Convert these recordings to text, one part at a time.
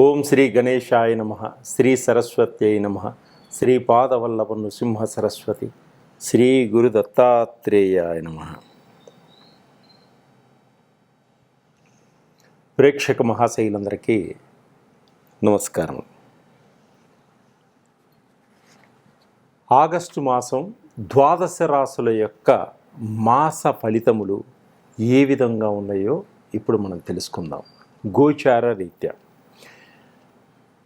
ఓం శ్రీ గణేశాయ నమ శ్రీ సరస్వత్యై నమ శ్రీ పాదవల్లభ నృసింహ సరస్వతి శ్రీ గురు దత్తాత్రేయాయ నమ. ప్రేక్షక మహాశైలందరికీ నమస్కారం. ఆగస్టు మాసం ద్వాదశ రాసుల యొక్క మాస ఫలితములు ఏ విధంగా ఉన్నాయో ఇప్పుడు మనం తెలుసుకుందాం. గోచార రీత్యా.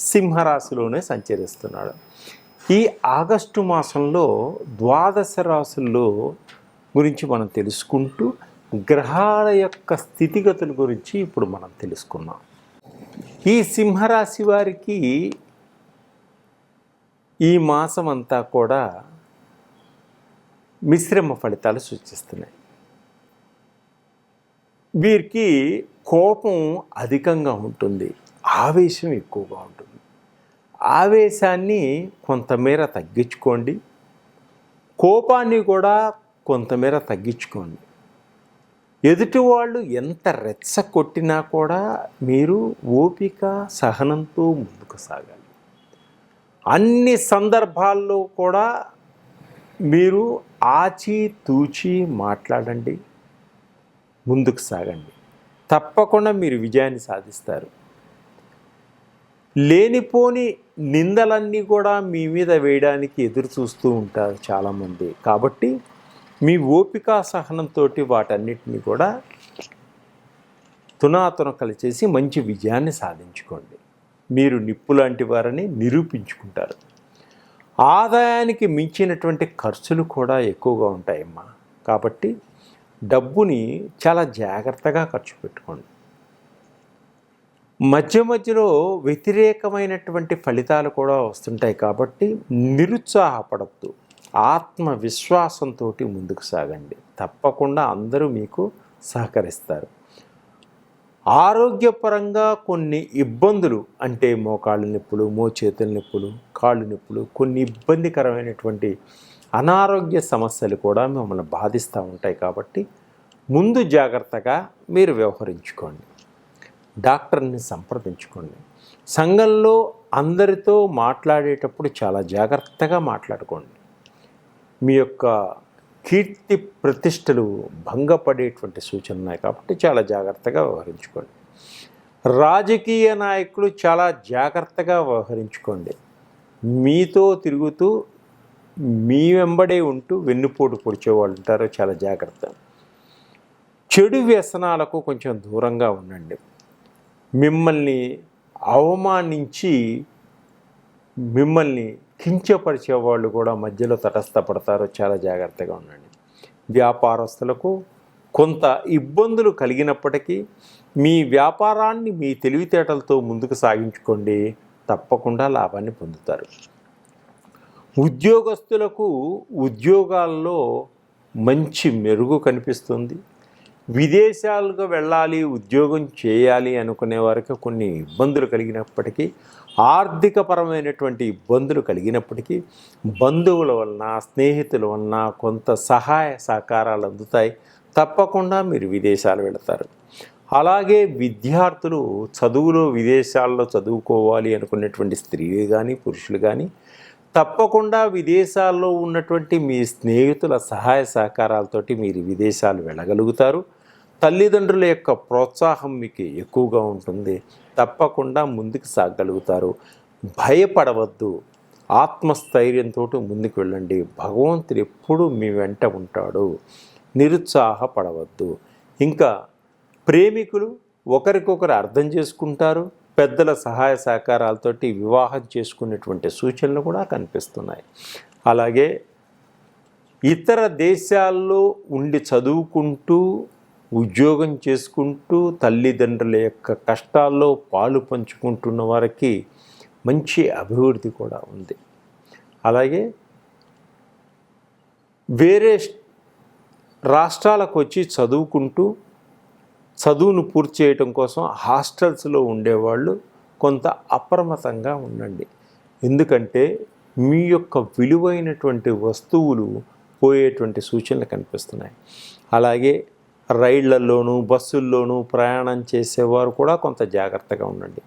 సింహరాశిలోనే సంచరిస్తున్నాడు. ఈ ఆగస్టు మాసంలో ద్వాదశ రాశుల్లో గురించి మనం తెలుసుకుంటూ గ్రహాల యొక్క స్థితిగతుల గురించి ఇప్పుడు మనం తెలుసుకున్నాం ఈ సింహరాశి వారికి ఈ మాసం అంతా కూడా మిశ్రమ ఫలితాలు సూచిస్తున్నాయి. వీరికి కోపం అధికంగా ఉంటుంది. ఆవేశం ఎక్కువగా ఉంటుంది. ఆవేశాన్ని కొంతమేర తగ్గించుకోండి. కోపాన్ని కూడా కొంతమేర తగ్గించుకోండి. ఎదుటి వాళ్ళు ఎంత రెచ్చ కొట్టినా కూడా మీరు ఓపిక సహనంతో ముందుకు సాగాలి. అన్ని సందర్భాల్లో కూడా మీరు ఆచి తూచి మాట్లాడండి. ముందుకు సాగండి. తప్పకుండా మీరు విజయాన్ని సాధిస్తారు. లేనిపోని నిందలన్నీ కూడా మీ మీద వేయడానికి ఎదురు చూస్తూ ఉంటారు చాలామంది. కాబట్టి మీ ఓపిక సహనంతో వాటన్నిటిని కూడా తునాతునకలు చేసి మంచి విజయాన్ని సాధించుకోండి. మీరు నిప్పు లాంటి వారని నిరూపించుకుంటారు. ఆదాయానికి మించినటువంటి ఖర్చులు కూడా ఎక్కువగా ఉంటాయమ్మా. కాబట్టి డబ్బుని చాలా జాగ్రత్తగా ఖర్చు పెట్టుకోండి. మధ్య మధ్యలో వ్యతిరేకమైనటువంటి ఫలితాలు కూడా వస్తుంటాయి కాబట్టి నిరుత్సాహపడద్దు. ఆత్మవిశ్వాసంతో ముందుకు సాగండి. తప్పకుండా అందరూ మీకు సహకరిస్తారు. ఆరోగ్యపరంగా కొన్ని ఇబ్బందులు అంటే మోకాళ్ళ నొప్పులు మోచేతుల నొప్పులు కాళ్ళు నొప్పులు కొన్ని ఇబ్బందికరమైనటువంటి అనారోగ్య సమస్యలు కూడా మిమ్మల్ని బాధిస్తూ ఉంటాయి కాబట్టి ముందు జాగ్రత్తగా మీరు వ్యవహరించుకోండి. డాక్టర్ని సంప్రదించుకోండి. సంఘంలో అందరితో మాట్లాడేటప్పుడు చాలా జాగ్రత్తగా మాట్లాడుకోండి. మీ యొక్క కీర్తి ప్రతిష్టలు భంగపడేటువంటి సూచనలు ఉన్నాయి కాబట్టి చాలా జాగ్రత్తగా వ్యవహరించుకోండి. రాజకీయ నాయకులు చాలా జాగ్రత్తగా వ్యవహరించుకోండి. మీతో తిరుగుతూ మీ వెంబడే ఉంటూ వెన్నుపోటు పొడిచేవాళ్ళు ఉంటారో చాలా జాగ్రత్త. చెడు వ్యసనాలకు కొంచెం దూరంగా ఉండండి. మిమ్మల్ని అవమానించి మిమ్మల్ని కించపరిచే వాళ్ళు కూడా మధ్యలో తటస్థపడతారు. చాలా జాగ్రత్తగా ఉండండి. వ్యాపారస్తులకు కొంత ఇబ్బందులు కలిగినప్పటికీ మీ వ్యాపారాన్ని మీ తెలివితేటలతో ముందుకు సాగించుకోండి. తప్పకుండా లాభాన్ని పొందుతారు. ఉద్యోగస్తులకు ఉద్యోగాల్లో మంచి మెరుగు కనిపిస్తుంది. విదేశాలకు వెళ్ళాలి ఉద్యోగం చేయాలి అనుకునే వారికి కొన్ని ఇబ్బందులు కలిగినప్పటికీ ఆర్థికపరమైనటువంటి ఇబ్బందులు కలిగినప్పటికీ బంధువుల వలన స్నేహితుల వలన కొంత సహాయ సహకారాలు అందుతాయి. తప్పకుండా మీరు విదేశాలు వెళతారు. అలాగే విద్యార్థులు చదువులో విదేశాల్లో చదువుకోవాలి అనుకునేటువంటి స్త్రీలు కానీ పురుషులు కానీ తప్పకుండా విదేశాల్లో ఉన్నటువంటి మీ స్నేహితుల సహాయ సహకారాలతోటి మీరు విదేశాలు వెళ్ళగలుగుతారు. తల్లిదండ్రుల యొక్క ప్రోత్సాహం మీకు ఎక్కువగా ఉంటుంది. తప్పకుండా ముందుకు సాగలుగుతారు. భయపడవద్దు. ఆత్మస్థైర్యంతో ముందుకు వెళ్ళండి. భగవంతుడు ఎప్పుడూ మీ వెంట ఉంటాడు. నిరుత్సాహపడవద్దు. ఇంకా ప్రేమికులు ఒకరికొకరు అర్థం చేసుకుంటారు. పెద్దల సహాయ సహకారాలతోటి వివాహం చేసుకునేటువంటి సూచనలు కూడా కనిపిస్తున్నాయి. అలాగే ఇతర దేశాల్లో ఉండి చదువుకుంటూ ఉద్యోగం చేసుకుంటూ తల్లిదండ్రుల యొక్క కష్టాల్లో పాలు పంచుకుంటున్న వారికి మంచి అభివృద్ధి కూడా ఉంది. అలాగే వేరే రాష్ట్రాలకు వచ్చి చదువుకుంటూ చదువును పూర్తి చేయటం కోసం హాస్టల్స్లో ఉండేవాళ్ళు కొంత అప్రమత్తంగా ఉండండి. ఎందుకంటే మీ యొక్క విలువైనటువంటి వస్తువులు పోయేటువంటి సూచనలు కనిపిస్తున్నాయి. అలాగే రైళ్ళలోనూ బస్సుల్లోనూ ప్రయాణం చేసేవారు కూడా కొంత జాగ్రత్తగా ఉండండి.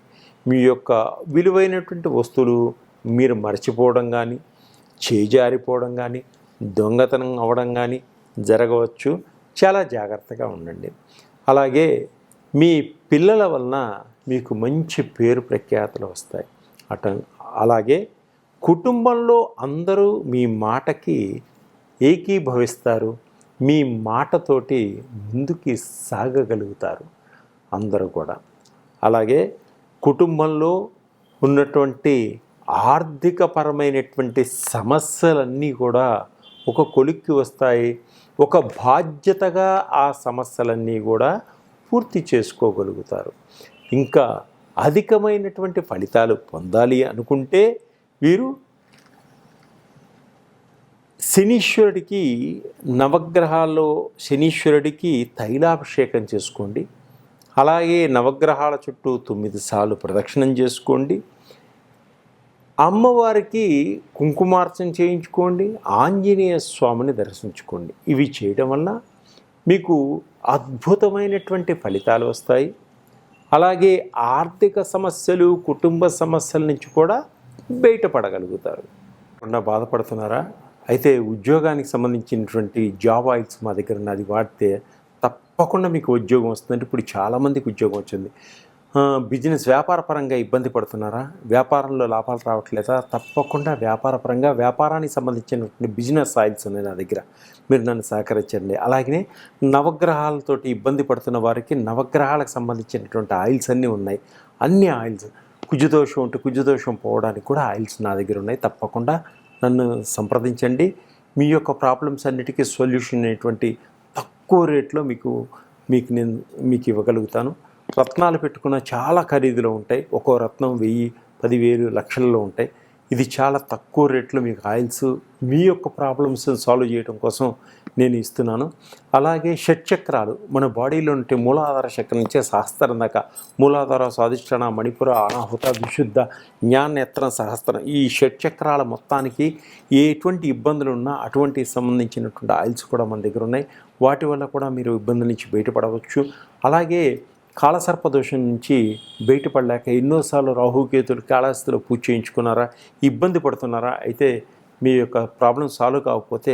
మీ యొక్క విలువైనటువంటి వస్తువులు మీరు మర్చిపోవడం కానీ చేజారిపోవడం కానీ దొంగతనం అవ్వడం కానీ జరగవచ్చు. చాలా జాగ్రత్తగా ఉండండి. అలాగే మీ పిల్లల వలన మీకు మంచి పేరు ప్రఖ్యాతలు వస్తాయి. అట అలాగే కుటుంబంలో అందరూ మీ మాటకి ఏకీభవిస్తారు. మీ మాటతోటి ముందుకి సాగగలుగుతారు అందరూ కూడా. అలాగే కుటుంబంలో ఉన్నటువంటి ఆర్థికపరమైనటువంటి సమస్యలన్నీ కూడా ఒక కొలిక్కి వస్తాయి. ఒక బాధ్యతగా ఆ సమస్యలన్నీ కూడా పూర్తి చేసుకోగలుగుతారు. ఇంకా అధికమైనటువంటి ఫలితాలు పొందాలి అనుకుంటే వీరు శనీశ్వరుడికి నవగ్రహాల్లో శనీశ్వరుడికి తైలాభిషేకం చేసుకోండి. అలాగే నవగ్రహాల చుట్టూ తొమ్మిది సార్లు ప్రదక్షిణం చేసుకోండి. అమ్మవారికి కుంకుమార్చన చేయించుకోండి. ఆంజనేయ స్వామిని దర్శించుకోండి. ఇవి చేయడం వల్ల మీకు అద్భుతమైనటువంటి ఫలితాలు వస్తాయి. అలాగే ఆర్థిక సమస్యలు కుటుంబ సమస్యల నుంచి కూడా బయటపడగలుగుతారు. ఉన్న బాధపడుతున్నారా? అయితే ఉద్యోగానికి సంబంధించినటువంటి జాబ్ ఆయిల్స్ మా దగ్గర ఉన్నది వాడితే తప్పకుండా మీకు ఉద్యోగం వస్తుందంటే ఇప్పుడు చాలామందికి ఉద్యోగం వచ్చింది. బిజినెస్ వ్యాపార పరంగా ఇబ్బంది పడుతున్నారా? వ్యాపారంలో లాభాలు రావట్లేదా? తప్పకుండా వ్యాపారపరంగా వ్యాపారానికి సంబంధించినటువంటి బిజినెస్ ఆయిల్స్ ఉన్నాయి నా దగ్గర. మీరు నన్ను సహకరించండి. అలాగే నవగ్రహాలతోటి ఇబ్బంది పడుతున్న వారికి నవగ్రహాలకు సంబంధించినటువంటి ఆయిల్స్ అన్నీ ఉన్నాయి. అన్ని ఆయిల్స్ కుజదోషం ఉంటే కుజదోషం పోవడానికి కూడా ఆయిల్స్ నా దగ్గర ఉన్నాయి. తప్పకుండా నన్ను సంప్రదించండి. మీ యొక్క ప్రాబ్లమ్స్ అన్నిటికీ సొల్యూషన్ అనేటువంటి తక్కువ రేట్లో మీకు మీకు నేను మీకు ఇవ్వగలుగుతాను. రత్నాలు పెట్టుకున్న చాలా ఖరీదులో ఉంటాయి. ఒక్కో రత్నం వెయ్యి పదివేలు లక్షల్లో ఉంటాయి. ఇది చాలా తక్కువ రేట్లో మీకు ఆయిల్స్ మీ యొక్క ప్రాబ్లమ్స్ సాల్వ్ చేయడం కోసం నేను ఇస్తున్నాను. అలాగే షట్చక్రాలు మన బాడీలో ఉంటే మూలాధార చక్రం నుంచే సహస్రం దాకా మూలాధార స్వాధిష్టాన మణిపుర అనాహుత విశుద్ధ జ్ఞానేత్ర సహస్రం. ఈ షట్చక్రాల మొత్తానికి ఎటువంటి ఇబ్బందులు ఉన్నా అటువంటి సంబంధించినటువంటి ఆయిల్స్ కూడా మన దగ్గర ఉన్నాయి. వాటి వల్ల కూడా మీరు ఇబ్బందుల నుంచి బయటపడవచ్చు. అలాగే కాలసర్ప దోషం నుంచి బయటపడలేక ఎన్నోసార్లు రాహుకేతులు కాళహస్తిలో పూజ చేయించుకున్నారా ఇబ్బంది పడుతున్నారా అయితే మీ యొక్క ప్రాబ్లం సాల్వ్ కాకపోతే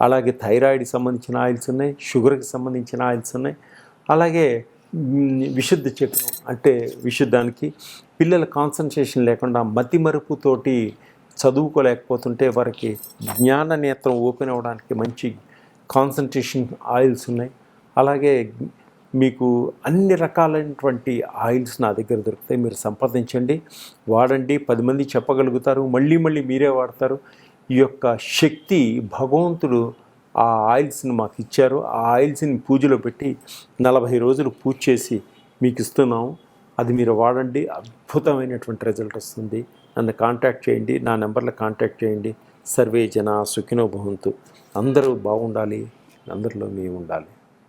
అలాగే థైరాయిడ్కి సంబంధించిన ఆయిల్స్ ఉన్నాయి షుగర్కి సంబంధించిన ఆయిల్స్ ఉన్నాయి. అలాగే విశుద్ధ చక్రం అంటే విశుద్ధానికి పిల్లల కాన్సన్ట్రేషన్ లేకుండా మతి మరుపుతోటి చదువుకోలేకపోతుంటే వారికి జ్ఞాన నేత్రం ఓపెన్ అవ్వడానికి మంచి కాన్సన్ట్రేషన్ ఆయిల్స్ ఉన్నాయి. అలాగే మీకు అన్ని రకాలైనటువంటి ఆయిల్స్ నా దగ్గర దొరుకుతాయి. మీరు సంప్రదించండి. వాడండి పది మంది చెప్పగలుగుతారు. మళ్ళీ మళ్ళీ మీరే వాడతారు. యొక్క శక్తి భగవంతుడు ఆ ఆయిల్స్ని మాకు ఇచ్చారు. ఆ ఆయిల్స్ని పూజలో పెట్టి నలభై రోజులు పూజ చేసి మీకు ఇస్తున్నాము అది మీరు వాడండి. అద్భుతమైనటువంటి రిజల్ట్ వస్తుంది. నన్ను కాంటాక్ట్ చేయండి. నా నెంబర్లో కాంటాక్ట్ చేయండి. సర్వే జన సుఖినో భవంతు. అందరూ బాగుండాలి. అందరిలో మేము ఉండాలి